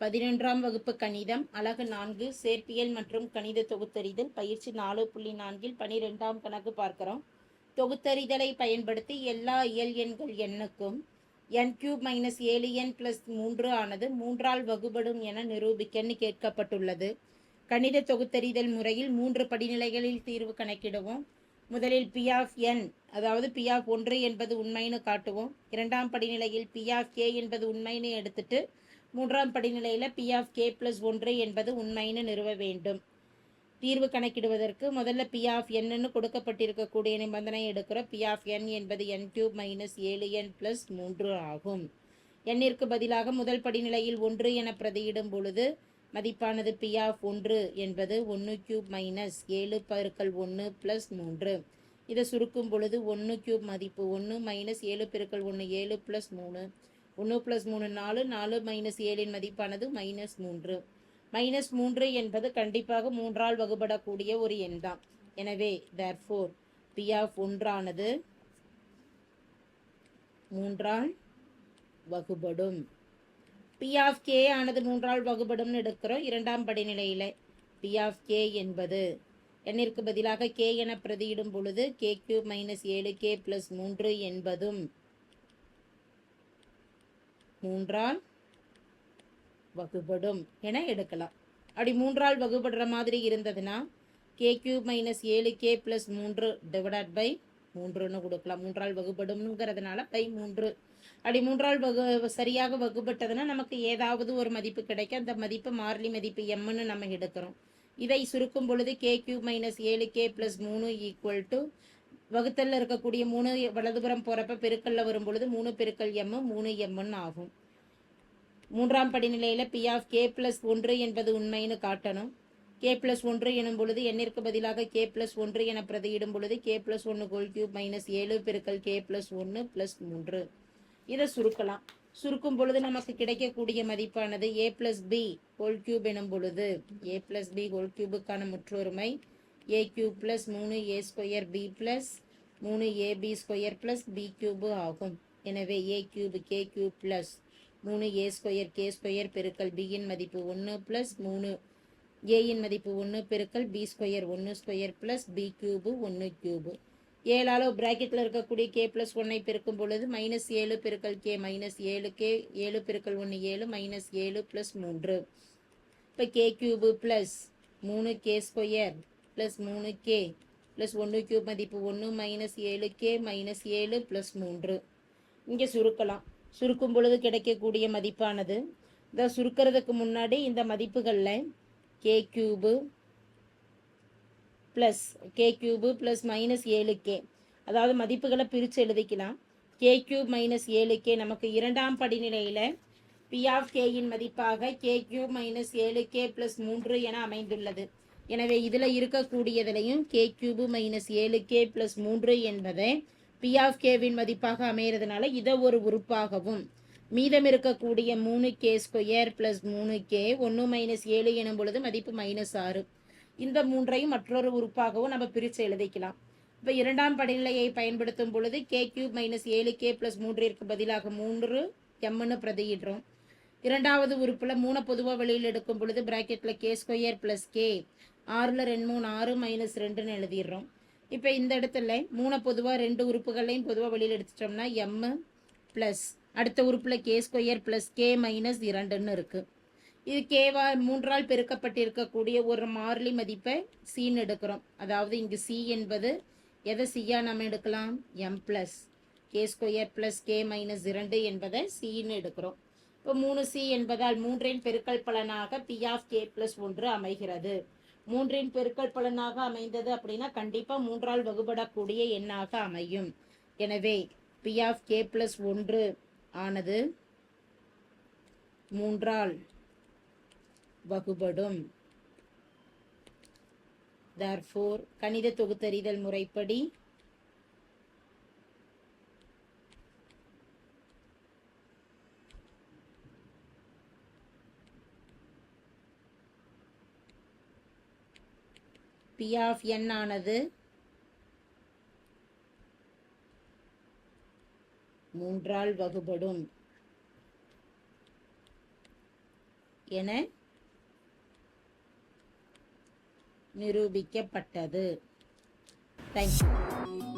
பதினொன்றாம் வகுப்பு கணிதம் அழகு நான்கு சேர்ப்பியல் மற்றும் கணித தொகுத்தறிதல் பயிற்சி நாலு புள்ளி நான்கில் பனிரெண்டாம் கணக்கு பார்க்கிறோம். தொகுத்தறிதலை பயன்படுத்தி எல்லா இயல் எண்கள் எண்ணுக்கும் என் கியூப் மைனஸ் ஏழு என் பிளஸ் மூன்று ஆனது மூன்றால் வகுபடும் என நிரூபிக்கன்னு கேட்கப்பட்டுள்ளது. கணித தொகுத்தறிதல் முறையில் மூன்று படிநிலைகளில் தீர்வு கணக்கிடுவோம். முதலில் பி ஆஃப் என் அதாவது பி ஆஃப் ஒன்று என்பது உண்மைன்னு காட்டுவோம். இரண்டாம் படிநிலையில் பி ஆஃப் கே என்பது உண்மைன்னு எடுத்துட்டு மூன்றாம் படிநிலையில் பி ஆஃப் கே ப்ளஸ் ஒன்று என்பது உண்மைன்னு நிறுவ வேண்டும். தீர்வு கணக்கிடுவதற்கு முதல்ல பி ஆஃப் என்னன்னு கொடுக்கப்பட்டிருக்கக்கூடிய நிபந்தனை எடுக்கிறோம் பி ஆஃப் என் என்பது என் கியூப் மைனஸ் ஏழு என் ப்ளஸ் மூன்று ஆகும். எண்ணிற்கு பதிலாக முதல் படிநிலையில் ஒன்று என பிரதியிடும் பொழுது மதிப்பானது பி ஆஃப் ஒன்று என்பது ஒன்று கியூப் மைனஸ் ஏழு பெருக்கல் ஒன்று ப்ளஸ் மூன்று. இதை சுருக்கும் பொழுது ஒன்று கியூப் மதிப்பு ஒன்று மைனஸ் ஏழு பெருக்கல் ஒன்று ஏழு ப்ளஸ் மூணு. ஒன்று ப்ளஸ் மூணு நாலு நாலு மைனஸ் ஏழின் மதிப்பானது மைனஸ் மூன்று. மைனஸ் மூன்று என்பது கண்டிப்பாக மூன்றால் வகுபடக்கூடிய ஒரு எண் தான். எனவே தேர்ஃபோர் பி ஆஃப் ஒன்றானது மூன்றால் வகுபடும். பி ஆஃப் கே ஆனது மூன்றால் வகுபடும்னு எடுக்கிறோம். இரண்டாம் படிநிலையில் பி ஆஃப் கே என்பது எண்ணிற்கு பதிலாக கே என பிரதியிடும் பொழுது கே கியூப் மைனஸ் ஏழு கே பிளஸ் மூன்று என்பதும் மூன்றால் வகுபடும் என எடுக்கலாம். அப்படி மூன்றால் வகுபடுற மாதிரி இருந்ததுன்னா கே கியூப் மைனஸ் ஏழு கே ப்ளஸ் மூன்று டிவைடட் பை மூன்றுன்னு கொடுக்கலாம். மூன்றால் வகுபடும்ங்கிறதுனால பை மூன்று. அப்படி மூன்றால் வகு சரியாக வகுப்பட்டதுன்னா நமக்கு ஏதாவது ஒரு மதிப்பு கிடைக்கும். அந்த மதிப்பு மார்லி மதிப்பு எம்னு நம்ம எடுக்கிறோம். இதை சுருக்கும் பொழுது கே கியூ மைனஸ் ஏழு கே ப்ளஸ் மூணு ஈக்குவல் டு வகுத்தல்ல இருக்கக்கூடிய மூணு வலதுபுறம் போகிறப்ப பெருக்கல்ல வரும் பொழுது மூணு பெருக்கல் எம்மு மூணு எம்முன்னு ஆகும். மூன்றாம் படிநிலையில் பி ஆஃப் கே ப்ளஸ் ஒன்று என்பது உண்மைன்னு காட்டணும். கே ப்ளஸ் ஒன்று எனும் பொழுது எண்ணிற்கு பதிலாக கே ப்ளஸ் ஒன்று என பிரதியிடும் பொழுது கே ப்ளஸ் ஒன்று கோல் கியூப் மைனஸ் ஏழு பெருக்கல் கே ப்ளஸ் ஒன்று ப்ளஸ் மூன்று. இதை சுருக்கலாம். சுருக்கும் பொழுது நமக்கு கிடைக்கக்கூடிய மதிப்பானது A plus B whole cube எனும் பொழுது. ஏ ப்ளஸ் பி ஹோல் கியூபுக்கான முற்றொருமை. ஏ கியூப் ப்ளஸ் மூணு ஏ ஸ்கொயர் பி ப்ளஸ் மூணு AB square plus B cube ஆகும். எனவே A cube K cube plus மூணு ஏ ஸ்கொயர் கே ஸ்கொயர் பெருக்கல் பியின் மதிப்பு ஒன்று ப்ளஸ் மூணு. ஏயின் மதிப்பு ஒன்று பெருக்கல் பி ஸ்கொயர் ஒன்று ஸ்கொயர் ப்ளஸ் பி கியூபு ஒன்று கியூபு ஏழால் ப்ராக்கெட்டில் இருக்கக்கூடிய கே ப்ளஸ் ஒன்னை பெருக்கும் பொழுது மைனஸ் ஏழு பெருக்கல் கே மைனஸ் ஏழு கே ஏழு பெருக்கல் ஒன்று ஏழு மைனஸ் ஏழு ப்ளஸ் மூன்று. இப்போ கே கியூபு ப்ளஸ் மூணு கே ஸ்கொயர் ப்ளஸ் மூணு கே ப்ளஸ் ஒன்று கியூப் மதிப்பு ஒன்று மைனஸ் ஏழு கே மைனஸ் ஏழு ப்ளஸ் மூன்று. இங்கே சுருக்கலாம். சுருக்கும் பொழுது கிடைக்கக்கூடிய மதிப்பானது. இந்த சுருக்கிறதுக்கு முன்னாடி இந்த மதிப்புகளில் K cube plus K cube plus minus ஏழு கே அதாவது மதிப்புகளை பிரித்து எழுதிக்கலாம். கே கியூப் மைனஸ் ஏழு கே நமக்கு இரண்டாம் படிநிலையில் பி ஆஃப் கேயின் மதிப்பாக கே கியூப் மைனஸ் ஏழு கே ப்ளஸ் மூன்று என அமைந்துள்ளது. எனவே இதில் இருக்கக்கூடியதிலையும் கே கியூபு மைனஸ் ஏழு கே ப்ளஸ் மூன்று என்பதை பி ஆஃப் கேவின் மதிப்பாக அமைகிறதுனால இதை ஒரு உறுப்பாகவும் மீதம் இருக்கக்கூடிய மூணு கே ஸ்கொயர் ப்ளஸ் மூணு கே ஒன்று மைனஸ் ஏழு எனும் பொழுது மதிப்பு மைனஸ் ஆறு. இந்த மூன்றையும் மற்றொரு உறுப்பாகவும் நம்ம பிரித்து எழுதிக்கலாம். இப்போ இரண்டாம் படிநிலையை பயன்படுத்தும் பொழுது கே கியூப் மைனஸ் ஏழு கே ப்ளஸ் மூன்றிற்கு பதிலாக மூன்று எம்னு பிரதியிடுறோம். இரண்டாவது உறுப்பில் மூணு பொதுவாக வெளியில் எடுக்கும் பொழுது ப்ராக்கெட்டில் கே ஸ்கொயர் ப்ளஸ் கே ஆறில் ரெண்டு மூணு ஆறு மைனஸ் ரெண்டுன்னு எழுதிடுறோம். இப்போ இந்த இடத்துல மூணு பொதுவாக ரெண்டு உறுப்புகளையும் பொதுவாக வெளியில் எடுத்துட்டோம்னா எம்மு ப்ளஸ் அடுத்த உறுப்பில் K square plus K minus இரண்டுன்னு இருக்குது இது கேவா மூன்றால் பெருக்கப்பட்டிருக்கக்கூடிய ஒரு மாறிலி மதிப்பை சின்னு எடுக்கிறோம். அதாவது இங்கு சி என்பது எதை சியா நம்ம எடுக்கலாம்? M plus K square plus K minus இரண்டு என்பதை சின்னு எடுக்கிறோம். இப்போ மூணு சி என்பதால் மூன்றின் பெருக்கல் பலனாக பி ஆஃப் கே ப்ளஸ் ஒன்று அமைகிறது. மூன்றின் பெருக்கல் பலனாக அமைந்தது அப்படின்னா கண்டிப்பாக மூன்றால் வகுபடக்கூடிய எண்ணாக அமையும். எனவே பி ஆஃப் கே ப்ளஸ் ஒன்று ஆனது மூன்றால் வகுபடும். தர்ஃபோர் கணித தொகுத்தறிதல் முறைப்படி பி ஆஃப் என் ஆனது மூன்றால் வகுபடும். என நிரூபிக்கப்பட்டது. தேங்க்யூ